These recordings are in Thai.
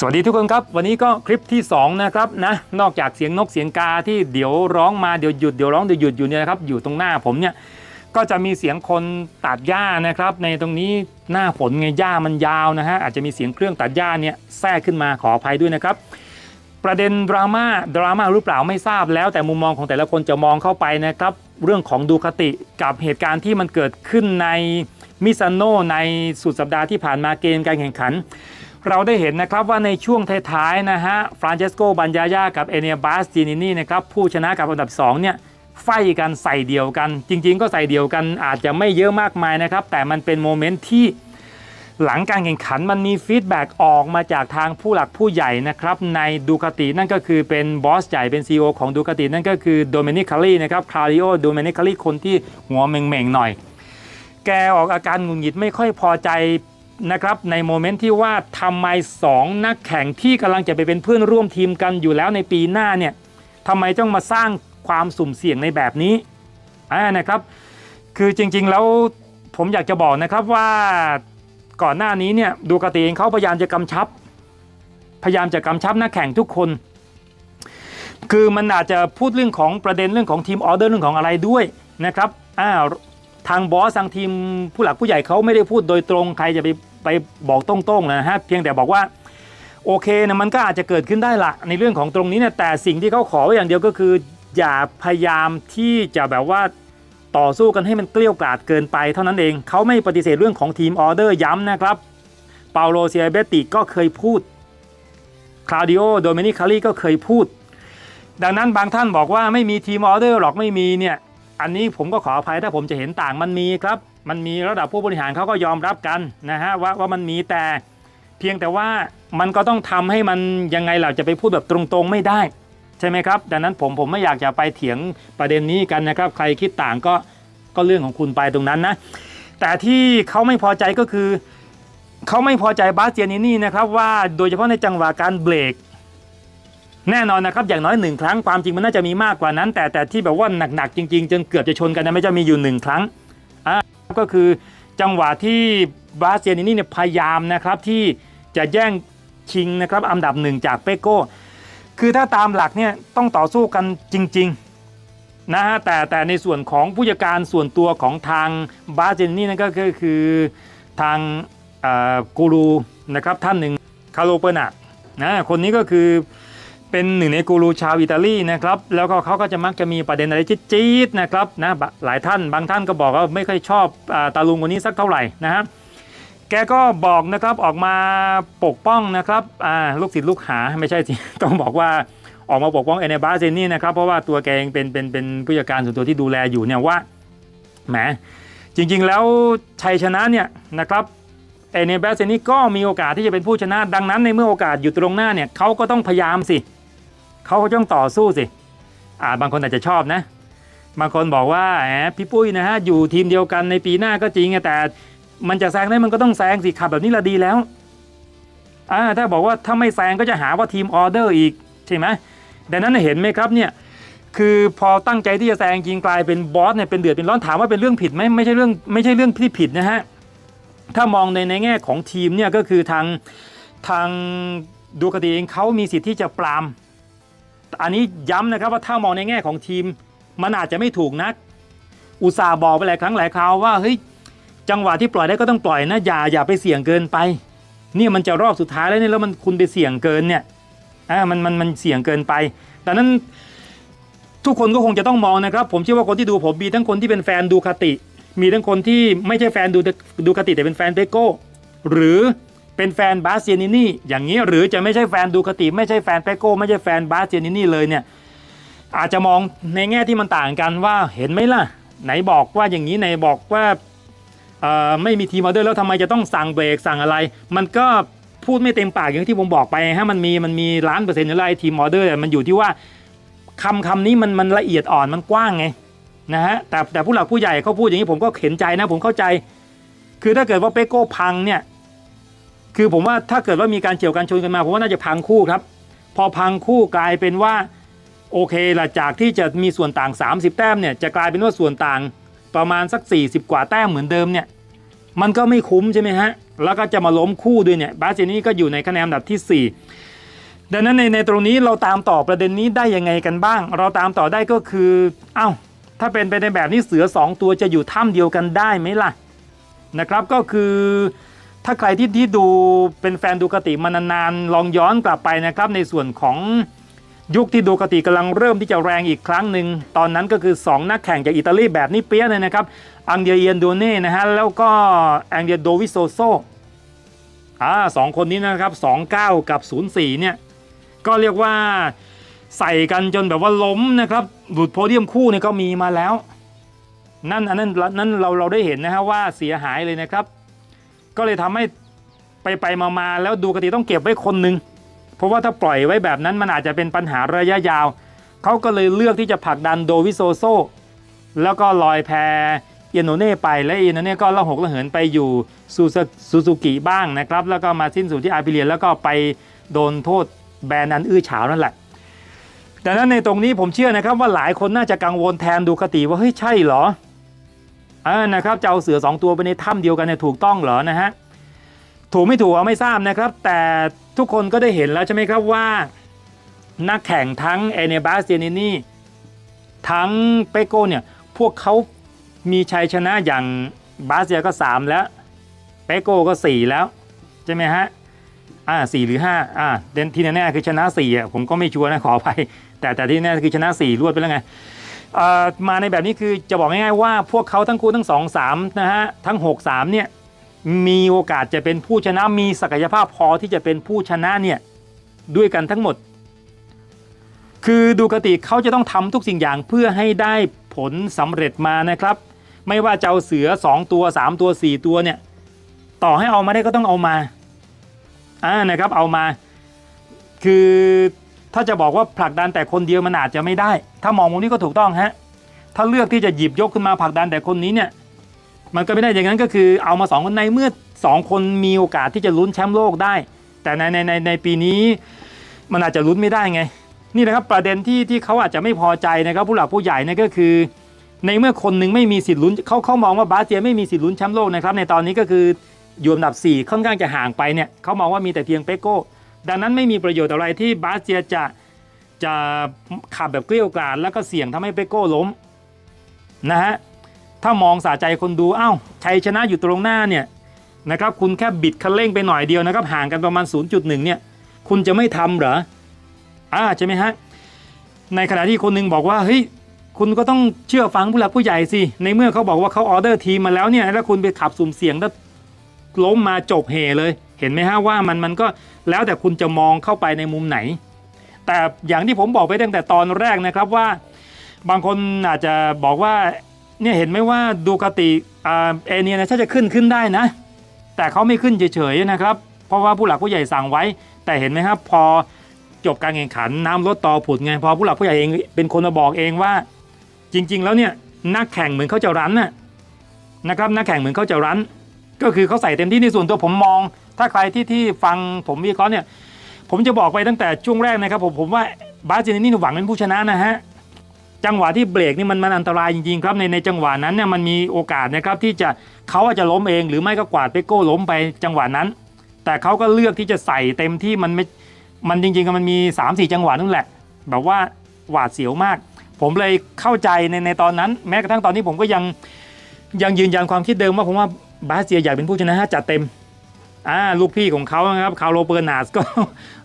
สวัสดีทุกคนครับ วันนี้ก็คลิปที่2นะครับนะนอกจากเสียงนกเสียงกาที่เดี๋ยวร้องมาเดี๋ยวหยุดเดี๋ยวร้องเดี๋ยวหยุดอยู่เนี่ยนะครับอยู่ตรงหน้าผมเนี่ยก็จะมีเสียงคนตัดหญ้านะครับ ในตรงนี้หน้าฝนไงหญ้ามันยาวนะฮะอาจจะมีเสียงเครื่องตัดหญ้าเนี่ยแทรกขึ้นมาขออภัยด้วยนะครับ ประเด็นดราม่าดราม่าหรือเปล่าไม่ทราบแล้วแต่มุมมองของแต่ละคนจะมองเข้าไปนะครับ เรื่องของดูคติกับเหตุการณ์ที่มันเกิดขึ้นในมิซานโนในสุดสัปดาห์ที่ผ่านมาเกมการแข่งขัน เราได้เห็นนะครับว่าในช่วงท้ายๆนะฮะฟรานเชสโกบันยายากับเอเนียบาสจินินี่นะครับผู้ชนะกับอันดับ2เนี่ยไฟกันใส่เดียวกัน จริง ๆ ก็ใส่เดียวกันอาจจะไม่เยอะมากมายนะครับ แต่มันเป็นโมเมนต์ที่หลังการแข่งขันมันมีฟีดแบ็กออกมาจากทางผู้หลักผู้ใหญ่นะครับ ในดูคาตินั่นก็คือเป็นบอสใหญ่เป็น CEO ของดูคาตินั่นก็คือโดเมนิคารีนะครับคลาริโอโดเมนิคารีคนที่หัวเม่งๆหน่อย แกออกอาการหงุดหงิดไม่ค่อยพอใจ นะครับในโมเมนต์ที่ว่าทำไมสองนักแข่งที่กำลังจะไปเป็นเพื่อนร่วมทีมกันอยู่แล้วในปีหน้าเนี่ยทำไมต้องมาสร้างความสุ่มเสี่ยงในแบบนี้อ่านะครับ คือจริงๆแล้วผมอยากจะบอกนะครับว่าก่อนหน้านี้เนี่ยดูกติเองเขาพยายามจะกำชับ พยายามจะกำชับนักแข่งทุกคน คือมันอาจจะพูดเรื่องของประเด็นเรื่องของทีมออเดอร์เรื่องของอะไรด้วยนะครับอ่า ทางบอสทางทีมผู้หลักผู้ใหญ่เขาไม่ได้พูดโดยตรงใครจะไปไปบอกตรงๆนะฮะเพียงแต่บอกว่าโอเคนะมันก็อาจจะเกิดขึ้นได้ละในเรื่องของตรงนี้เนี่ยแต่สิ่งที่เขาขอไว้อย่างเดียวก็คือ อย่าพยายามที่จะแบบว่าต่อสู้กันให้มันเกลี้ยกล่อดเกินไปเท่านั้นเองเขาไม่ปฏิเสธเรื่องของทีมออเดอร์ย้ำนะครับเปาโลเซียเบติก็เคยพูดคลาดิโอโดเมนิคารีก็เคยพูด ดังนั้นบางท่านบอกว่าไม่มีทีมออเดอร์หรอกไม่มีเนี่ย อันนี้ผมก็ขออภัยถ้าผมจะเห็นต่างมันมีครับ มันมีระดับผู้บริหารเขาก็ยอมรับกันนะฮะว่าว่ามันมีแต่ เพียงแต่ว่ามันก็ต้องทำให้มันยังไงเราจะไปพูดแบบตรงๆไม่ได้ ใช่ไหมครับ ดังนั้นผมผมไม่อยากจะไปเถียงประเด็นนี้กันนะครับ ใครคิดต่างก็ก็เรื่องของคุณไปตรงนั้นนะ แต่ที่เขาไม่พอใจก็คือเขาไม่พอใจบาสเจียนินี่นะครับว่าโดยเฉพาะในจังหวะการเบรก แน่นอนนะครับอย่างน้อยหนึ่งครั้งความจริงมันน่าจะมีมากกว่านั้น แต่แต่ที่แบบว่าหนักๆจริงๆ จนเกือบจะชนกันนะไม่จะมีอยู่หนึ่งครั้งอ่าก็คือจังหวะที่บาสเซียนินี่เนี่ยพยายามนะครับที่จะแย่งชิงนะครับอันดับหนึ่งจากเปโก้คือถ้าตามหลักเนี่ยต้องต่อสู้กันจริงๆนะฮะแต่แต่ในส่วนของผู้จัดการส่วนตัวของทางบาสเซียนินี่นั่นก็คือทางกูรูนะครับท่านหนึ่งคาร์โลเปอร์นานะคนนี้ก็คือ เป็นหนึ่งในกูรูชาวอิตาลีนะครับแล้วก็เขาก็จะมักจะมีประเด็นอะไรจี๊ดๆนะครับนะหลายท่านบางท่านก็บอกว่าไม่ค่อยชอบอตาลุงคนนี้สักเท่าไหร่นะฮะแกก็บอกนะครับออกมาปกป้องนะครับลูกศิษย์ลูกหาไม่ใช่สิต้องบอกว่าออกมาปกป้องเอเนบาเซนี่นะครับเพราะว่าตัวแกเองเป็นเป็นเป็นผู้จัดการส่วนตัวที่ดูแลอยู่เนี่ยว่าแหมจริงๆแล้วชัยชนะเนี่ยนะครับเอเนบาเซนี่ก็มีโอกาสที่จะเป็นผู้ชนะ ดังนั้นในเมื่อโอกาสอยู่ตรงหน้าเนี่ยเขาก็ต้องพยายามสิ เขาก็ต้องต่อสู้สิอ่าบางคนอาจจะชอบนะ บางคนบอกว่าแหมพี่ปุ้ยนะฮะอยู่ทีมเดียวกันในปีหน้าก็จริงแต่มันจะแซงได้มันก็ต้องแซงสิขับแบบนี้ละดีแล้วอ่าถ้าบอกว่าถ้าไม่แซงก็จะหาว่าทีมออเดอร์อีกใช่ไหมดังนั้นเห็นไหมครับเนี่ยคือพอตั้งใจที่จะแซงจริงกลายเป็นบอสเนี่ยเป็นเดือดเป็นร้อนถามว่าเป็นเรื่องผิดไหมไม่ใช่เรื่องไม่ใช่เรื่องที่ผิดนะฮะถ้ามองในในแง่ของทีมเนี่ยก็คือทางทางดูคดีเองเขามีสิทธิ์ที่จะปราม อันนี้ย้ำนะครับว่าถ้ามองในแง่ของทีม มันอาจจะไม่ถูกนัก อุตส่าห์บอกไปหลายครั้งหลายคราวว่าเฮ้ยจังหวะที่ปล่อยได้ก็ต้องปล่อยนะอย่าอย่าไปเสี่ยงเกินไปเนี่ยมันจะรอบสุดท้ายแล้วเนี่ยแล้วมันคุณไปเสี่ยงเกินเนี่ยอ่ามันมันมันเสี่ยงเกินไปดังนั้นทุกคนก็คงจะต้องมองนะครับ ผมเชื่อว่าคนที่ดูผมมีทั้งคนที่เป็นแฟนดูคาติ มีทั้งคนที่ไม่ใช่แฟนดูดูคาติแต่เป็นแฟนเปโก้หรือ เป็นแฟนบาสเซียนินี่อย่างนี้หรือจะไม่ใช่แฟนดูคาติไม่ใช่แฟนเปโก้ไม่ใช่แฟนบาสเซียนินี่เลยเนี่ยอาจจะมองในแง่ที่มันต่างกันว่าเห็นไหมล่ะ ไหนบอกว่าอย่างนี้ไหนบอกว่าไม่มีทีมออเดอร์แล้วทำไมจะต้องสั่งเบรกสั่งอะไร มันก็พูดไม่เต็มปากอย่างที่ผมบอกไปฮะมันมีมันมีล้านเปอร์เซ็นต์อะไรทีมออเดอร์มันอยู่ที่ว่าคำคำนี้มันมันละเอียดอ่อนมันกว้างไงนะฮะแต่แต่ผู้หลักผู้ใหญ่เขาพูดอย่างนี้ผมก็เห็นใจนะผมเข้าใจ คือถ้าเกิดว่าเปโก้พังเนี่ย คือผมว่าถ้าเกิดว่ามีการเฉียวกันชนกันมาผมว่าน่าจะพังคู่ครับ พอพังคู่กลายเป็นว่าโอเคละจากที่จะมีส่วนต่าง 30 แต้มเนี่ยจะกลายเป็นว่าส่วนต่างประมาณสัก 40 กว่าแต้มเหมือนเดิมเนี่ยมันก็ไม่คุ้มใช่ไหมฮะแล้วก็จะมาล้มคู่ด้วยเนี่ยบาสเจนี่ก็อยู่ในคะแนนอันดับที่ 4 ดังนั้นในในตรงนี้เราตามต่อประเด็นนี้ได้ยังไงกันบ้าง เราตามต่อได้ก็คือเอ้าถ้าเป็นไปในแบบนี้เสือ 2 ตัวจะอยู่ถ้ำเดียวกันได้ไหมล่ะนะครับก็คือ ถ้าใครที่ที่ดูเป็นแฟนดูกติมานานๆลองย้อนกลับไปนะครับในส่วนของยุคที่ดูกติกำลังเริ่มที่จะแรงอีกครั้งหนึ่ง ตอนนั้นก็คือ 2 นักแข่งจากอิตาลีแบบนี้เปี้ยเลยนะครับ อังเดียเอียนโดเน่นะฮะ แล้วก็อังเดียโดวิโซโซอ่าสองคนนี้นะครับ 29 กับ 04 เนี่ย ก็เรียกว่าใส่กันจนแบบว่าล้มนะครับ หลุดโพเดียมคู่เนี่ยก็มีมาแล้ว นั่นอันนั้นนั่นเราเราได้เห็นนะฮะว่าเสียหายเลยนะครับ ก็เลยทำให้ไปไปมามาแล้วดูกติต้องเก็บไว้คนหนึ่งเพราะว่าถ้าปล่อยไว้แบบนั้นมันอาจจะเป็นปัญหาระยะยาว เขาก็เลยเลือกที่จะผลักดันโดวิโซโซ แล้วก็ลอยแพเอียโนเน่ไปและเอโนเน่ก็ละหกละเหินไปอยู่ซูซูซูกิบ้างนะครับ แล้วก็มาสิ้นสุดที่อาร์พิเลียแล้วก็ไปโดนโทษแบนอันอื้อฉาวนั่นแหละแต่นั้นในตรงนี้ผมเชื่อนะครับว่าหลายคนน่าจะกังวลแทนดูคติว่าเฮ้ยใช่เหรอ เอ่านะครับจะเอาเสือสองตัวไปในถ้ำเดียวกันเนี่ยถูกต้องเหรอนะฮะถูกไม่ถูกเอาไม่ทราบนะครับ แต่ทุกคนก็ได้เห็นแล้วใช่ไหมครับว่า นักแข่งทั้งเอเนบาสเจนินีทั้งเปโก้เนี่ยพวกเขามีชัยชนะอย่างบาสเซียก็ 3 แล้วเปโก้ก็ 4 แล้ว ใช่ไหมฮะอ่าสี่หรือ5อ่าเดนที่แน่ๆคือชนะ4อะผมก็ไม่ชัวร์นะขออภัยแต่แต่ที่แน่คือชนะ 4 รวดไปแล้วไง มาในแบบนี้คือจะบอกง่ายๆว่าพวกเขาทั้งคู่ทั้ง 2 3นะฮะทั้ง 6 3เนี่ยมีโอกาสจะเป็นผู้ชนะมีศักยภาพพอที่จะเป็นผู้ชนะเนี่ยด้วยกันทั้งหมด คือดูกติเขาจะต้องทำทุกสิ่งอย่างเพื่อให้ได้ผลสำเร็จมานะครับ ไม่ว่าจะเอาเสือ 2 ตัว 3 ตัว 4 ตัวเนี่ยต่อให้เอามาได้ก็ต้องเอามาอ่านะครับเอามาคือ ถ้าจะบอกว่าผลักดันแต่คนเดียวมันอาจจะไม่ได้ ถ้ามองมุมนี้ก็ถูกต้องฮะถ้าเลือกที่จะหยิบยกขึ้นมาผลักดันแต่คนนี้เนี่ยมันก็ไม่ได้อย่างนั้นก็คือเอามาสองคนในเมื่อสองคนมีโอกาสที่จะลุ้นแชมป์โลกได้ แต่ในในในในปีนี้มันอาจจะลุ้นไม่ได้ไง นี่นะครับประเด็นที่ที่เขาอาจจะไม่พอใจนะครับผู้หลักผู้ใหญ่เนี่ยก็คือ ในเมื่อคนหนึ่งไม่มีสิทธิ์ลุ้นเขาเขามองว่าบาสเซียไม่มีสิทธิ์ลุ้นแชมป์โลกนะครับในตอนนี้ก็คืออยู่อันดับ 4 ค่อนข้างจะห่างไปเนี่ยเขามองว่ามีแต่เพียงเปโก้ ดังนั้นไม่มีประโยชน์อะไรที่บาสเซียจะจะขับแบบเกลี้ยวกล่อมแล้วก็เสี่ยงทำให้เปโก้ล้มนะฮะถ้ามองสาใจคนดูอ้าวชัยชนะอยู่ตรงหน้าเนี่ยนะครับคุณแค่บิดคันเร่งไปหน่อยเดียวนะครับห่างกันประมาณ 0.1เนี่ยคุณจะไม่ทำเหรออ่าใช่ไหมฮะในขณะที่คนหนึงบอกว่าเฮ้ยคุณก็ต้องเชื่อฟังผู้หลักผู้ใหญ่สิในเมื่อเขาบอกว่าเขาออเดอร์ทีมมาแล้วเนี่ยแล้วคุณไปขับสุ่มเสี่ยงแล้วล้มมาจบเหเลย เห็นไหมฮะว่ามันมันก็แล้วแต่คุณจะมองเข้าไปในมุมไหน แต่อย่างที่ผมบอกไปตั้งแต่ตอนแรกนะครับว่า บางคนอาจจะบอกว่าเนี่ยเห็นไหมว่าดูกติเอเนียนะถ้าจะขึ้นขึ้นได้นะ แต่เขาไม่ขึ้นเฉยๆนะครับ เพราะว่าผู้หลักผู้ใหญ่สั่งไว้ แต่เห็นไหมครับพอจบการแข่งขันน้ำลดต่อผุดไงพอผู้หลักผู้ใหญ่เองเป็นคนมาบอกเองว่า จริง ๆ แล้วเนี่ยนักแข่งเหมือนเขาจะรั้นน่ะนะครับนักแข่งเหมือนเขาจะรั้น ก็คือเขาใส่เต็มที่ในส่วนตัวผมมอง ถ้าใครที่ที่ฟังผมวิเคราะห์เนี่ย ผมจะบอกไปตั้งแต่ช่วงแรกนะครับ ผมผมว่าบาสเจนนี่หวังเป็นผู้ชนะนะฮะจังหวะที่เบรกนี่มันมันอันตรายจริงๆครับในในจังหวะนั้นเนี่ยมันมีโอกาสนะครับที่จะเขาอาจจะล้มเอง หรือไม่ก็กวาดเปโก้ล้มไปจังหวะนั้น แต่เขาก็เลือกที่จะใส่เต็มที่มันไม่มันจริงๆมันมี 3 4 จังหวะนั่นแหละ แบบว่าหวาดเสียวมาก ผมเลยเข้าใจในในตอนนั้น แม้กระทั่งตอนนี้ผมก็ยังยังยืนยันความคิดเดิมว่าผมว่าบาสเซียอยากเป็นผู้ชนะจัดเต็ม อ่าลูกพี่ของเขานะครับคาร์โลเปอร์นาสก็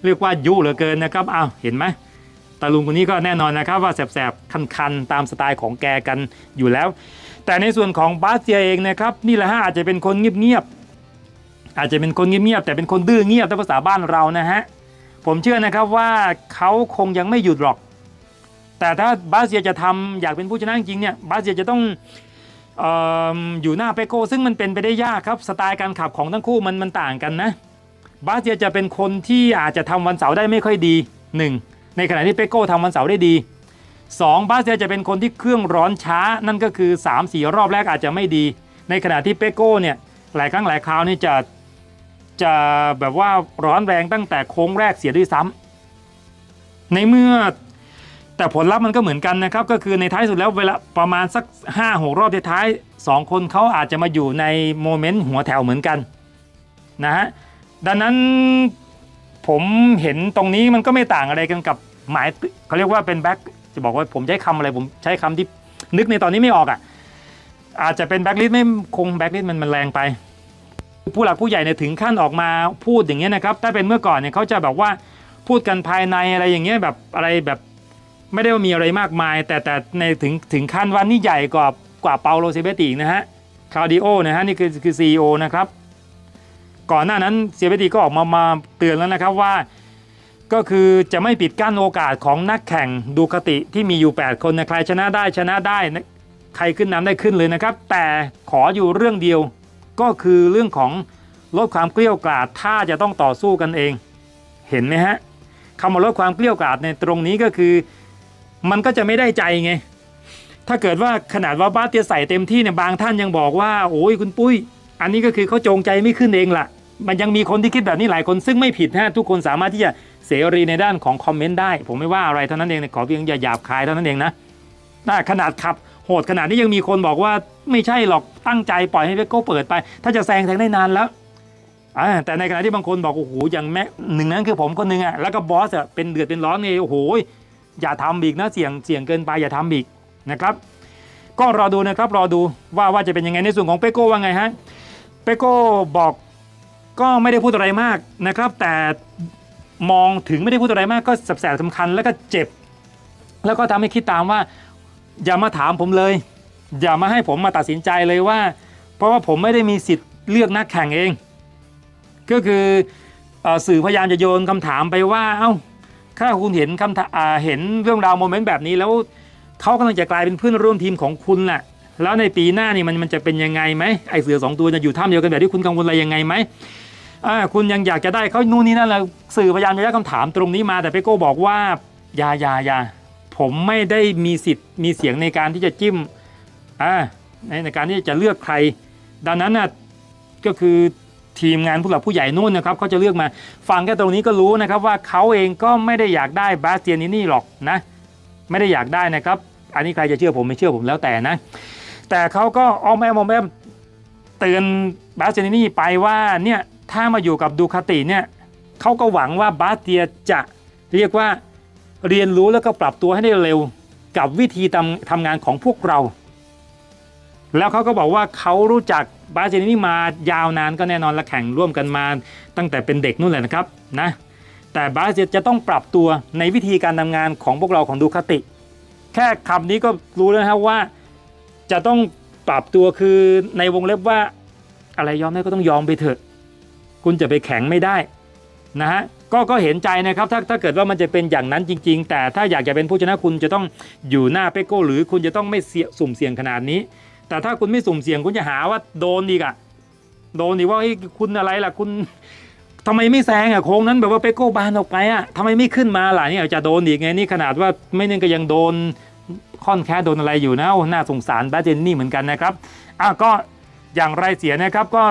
เรียกว่ายุเหลือเกินนะครับอ้าวเห็นไหมตาลุงคนนี้ก็แน่นอนนะครับว่าแสบๆ คันๆ ตามสไตล์ของแกกันอยู่แล้ว แต่ในส่วนของบาสเซียเองนะครับนี่แหละฮะอาจจะเป็นคนเงียบๆอาจจะเป็นคนเงียบๆแต่เป็นคนดื้อเงียบตามภาษาบ้านเรานะฮะผมเชื่อนะครับว่าเขาคงยังไม่หยุดหรอก แต่ถ้าบาสเซียจะทำอยากเป็นผู้ชนะจริงเนี่ยบาสเซียจะต้อง อออยู่หน้าเปโก้ซึ่งมันเป็นไปได้ยากครับสไตล์การขับของทั้งคู่มันมันต่างกันนะบาสเซียจะเป็นคนที่อาจจะทำวันเสาร์ได้ไม่ค่อยดี 1. ในขณะที่เปโก้ทำวันเสาร์ได้ดี 2. บาสเซียจะเป็นคนที่เครื่องร้อนช้า นั่นก็คือ 3-4 รอบแรกอาจจะไม่ดี ในขณะที่เปโก้เนี่ยหลายครั้งหลายคราวนี่จะจะแบบว่าร้อนแรงตั้งแต่โค้งแรกเสียด้วยซ้ำในเมื่อ แต่ผลลัพธ์มันก็เหมือนกันนะครับ ก็คือในท้ายสุดแล้วเวลาประมาณสัก5 6รอบท้ายๆสองคนเขาอาจจะมาอยู่ในโมเมนต์หัวแถวเหมือนกันนะฮะดังนั้นผมเห็นตรงนี้มันก็ไม่ต่างอะไรกันกับหมายเขาเรียกว่าเป็นแบ็คจะบอกว่าผมใช้คำอะไรผมใช้คำที่นึกในตอนนี้ไม่ออกอะอาจจะเป็นแบ็คลิสไม่คงแบ็คลิสมันมันแรงไป ผู้หลักผู้ใหญ่เนี่ยถึงขั้นออกมาพูดอย่างเงี้ยนะครับถ้าเป็นเมื่อก่อนเนี่ยเขาจะแบบว่าพูดกันภายในอะไรอย่างเงี้ยแบบอะไรแบบ ไม่ได้ว่ามีอะไรมากมาย แต่แต่ในถึงถึงขั้นว่านี่ใหญ่กว่ากว่าเปาโลเซเบติอีกนะฮะคาร์ดิโอนะฮะนี่คือคือซีอนะครับ ก่อนหน้านั้นเซเบติก็ออกมามาเตือนแล้วนะครับว่าก็คือจะไม่ปิดกั้นโอกาสของนักแข่งดูคติที่มีอยู่ 8 คนนะใครชนะได้ชนะได้นะใครขึ้นนำได้ขึ้นเลยนะครับ แต่ขออยู่เรื่องเดียวก็คือเรื่องของลดความเกลี้ยวกล่อมถ้าจะต้องต่อสู้กันเอง เห็นไหมฮะคำว่าลดความเกลี้ยวกล่อมในตรงนี้ก็คือ มันก็จะไม่ได้ใจไง ถ้าเกิดว่าขนาดว่าบ้าเตียใส่เต็มที่เนี่ยบางท่านยังบอกว่าโอ้ยคุณปุ้ย อันนี้ก็คือเขาจงใจไม่ขึ้นเองล่ะ มันยังมีคนที่คิดแบบนี้หลายคนซึ่งไม่ผิดฮะทุกคนสามารถที่จะเสรีในด้านของคอมเมนต์ได้ ผมไม่ว่าอะไรเท่านั้นเองขอเพียงอย่าหยาบคายเท่านั้นเองนะน่าขนาดขับโหดขนาดนี้ยังมีคนบอกว่าไม่ใช่หรอกตั้งใจปล่อยให้เวโก้เปิดไป ถ้าจะแซงแซงได้นานแล้วแต่ในขณะที่บางคนบอกโอ้โหอย่างแม่หนึ่งนั้นคือผมคนหนึ่งอะแล้วก็บอสอะเป็นเดือดเป็นร้อนไงโอ้โห อย่าทำอีกนะเสี่ยงเสี่ยงเกินไปอย่าทำอีกนะครับ ก็รอดูนะครับรอดูว่าว่าจะเป็นยังไงในส่วนของเปโก้ว่าไงฮะเปโก้บอกก็ไม่ได้พูดอะไรมากนะครับ แต่มองถึงไม่ได้พูดอะไรมากก็สับแสบสำคัญแล้วก็เจ็บ แล้วก็ทำให้คิดตามว่า อย่ามาถามผมเลย อย่ามาให้ผมมาตัดสินใจเลยว่า เพราะว่าผมไม่ได้มีสิทธิ์เลือกนักแข่งเอง ก็คือเอ่อสื่อพยายามจะโยนคำถามไปว่า เอ้า ถ้าคุณเห็นคำถาเห็นเรื่องราวโมเมนต์แบบนี้ แล้วเขากำลังจะกลายเป็นเพื่อนร่วมทีมของคุณน่ะ แล้วในปีหน้านี่มันมันจะเป็นยังไงไหมไอเสือสองตัวจะอยู่ท่ามเดียวกันแบบที่คุณกังวลอะไรยังไงไหมคุณยังอยากจะได้เขานู่นนี่นั่นแล้วสื่อพยายามจะยัดคำถามตรงนี้มาแต่เปโก้บอกว่าอย่าอย่าอย่าผมไม่ได้มีสิทธิ์มีเสียงในการที่จะจิ้มอ่าในในการที่จะเลือกใคร ดังนั้นน่ะก็คือ ทีมงานผู้หลักผู้ใหญ่นู่นนะครับเขาจะเลือกมาฟังแค่ตรงนี้ก็รู้นะครับว่าเขาเองก็ไม่ได้อยากได้บาสเตียนินี่หรอกนะ ไม่ได้อยากได้นะครับ อันนี้ใครจะเชื่อผมไม่เชื่อผมแล้วแต่นะ แต่เขาก็อ้อมแอมอ้อมแอมเตือนบาสเตยนี่ไปว่าเนี่ยถ้ามาอยู่กับดูคาติเนี่ยเขาก็หวังว่าบาสเตียจะเรียกว่าเรียนรู้แล้วก็ปรับตัวให้ได้เร็วกับวิธีทำทำงานของพวกเรา แล้วเขาก็บอกว่าเขารู้จักบาสเตยนี่มายาวนานก็แน่นอนและแข่งร่วมกันมาตั้งแต่เป็นเด็กนู่นแหละนะครับนะแต่บาเตียจะต้องปรับตัวในวิธีการทำงานของพวกเราของดูคาติ แค่คำนี้ก็รู้แล้วครับว่าจะต้องปรับตัวคือในวงเล็บว่าอะไรยอมได้ก็ต้องยอมไปเถอะ คุณจะไปแข็งไม่ได้นะฮะก็ก็เห็นใจนะครับถ้าถ้าเกิดว่ามันจะเป็นอย่างนั้นจริง ๆ แต่ถ้าอยากจะเป็นผู้ชนะคุณจะต้องอยู่หน้าเปโก้หรือคุณจะต้องไม่เสี่ยสุ่มเสี่ยงขนาดนี้ แต่ถ้าคุณไม่สุ่มเสี่ยงคุณจะหาว่าโดนอีกอะโดนอีกว่าเฮ้คุณอะไรล่ะคุณทำไมไม่แซงอะโค้งนั้นแบบว่าเปโก้บานออกไปอะทำไมไม่ขึ้นมาล่ะนี่ยจจะโดนอีกไงนี่ขนาดว่าไม่นึงก็ยังโดนค่อนแค่โดนอะไรอยู่นะน่าสงสารบเจนนี่เหมือนกันนะครับอะก็อย่างไรเสียนะครับก็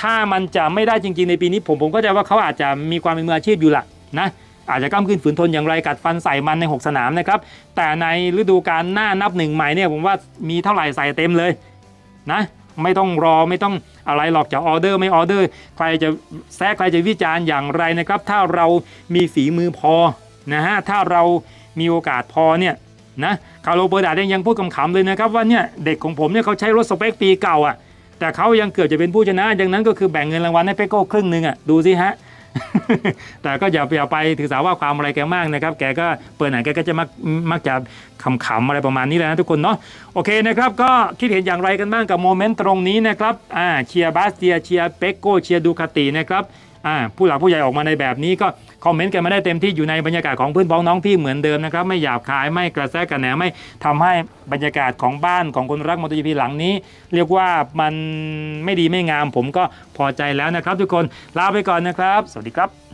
ถ้ามันจะไม่ได้จริง ๆ ในปีนี้ผมผมก็จะว่าเขาอาจจะมีความเป็นมืออาชีพอยู่ละนะ อาจจะก้ามขึ้นฝืนทนอย่างไรกัดฟันใส่มันใน 6 สนามนะครับ แต่ในฤดูกาลหน้านับหนึ่งใหม่เนี่ยผมว่ามีเท่าไหร่ใส่เต็มเลยนะไม่ต้องรอไม่ต้องอะไรหรอกจะออเดอร์ไม่ออเดอร์ ใครจะแซะใครจะวิจารณ์อย่างไรนะครับ ถ้าเรามีฝีมือพอนะฮะถ้าเรามีโอกาสพอเนี่ยนะคาร์โลเบอร์ดาเองยังพูดคำๆเลยนะครับว่าเนี่ยเด็กของผมเนี่ยเขาใช้รถสเปคปีเก่าอะแต่เขายังเกือบจะเป็นผู้ชนะดังนั้นก็คือแบ่งเงินรางวัลให้เปโก้ครึ่งหนึ่งอะดูสิฮะ แต่ก็อย่าอย่าไปถือสาว่าความอะไรแกมากนะครับ แกก็เปิดหนังแกก็จะมักมักจะขำๆอะไรประมาณนี้แหละนะทุกคนเนาะโอเคนะครับก็คิดเห็นอย่างไรกันบ้างกับโมเมนต์ตรงนี้นะครับอ่าเชียร์บาสเตียเชียร์เปโกเชียร์ดูคาตินะครับอ่าผู้หลักผู้ใหญ่ออกมาในแบบนี้ก็ คอมเมนต์กันมาได้เต็มที่อยู่ในบรรยากาศของเพื่อนพ้องน้องพี่เหมือนเดิมนะครับไม่หยาบคายไม่กระแทกกระแหนไม่ทำให้บรรยากาศของบ้านของคนรักมอเตอร์จีพีหลังนี้ เรียกว่ามันไม่ดีไม่งาม ผมก็พอใจแล้วนะครับ ทุกคนลาไปก่อนนะครับ สวัสดีครับ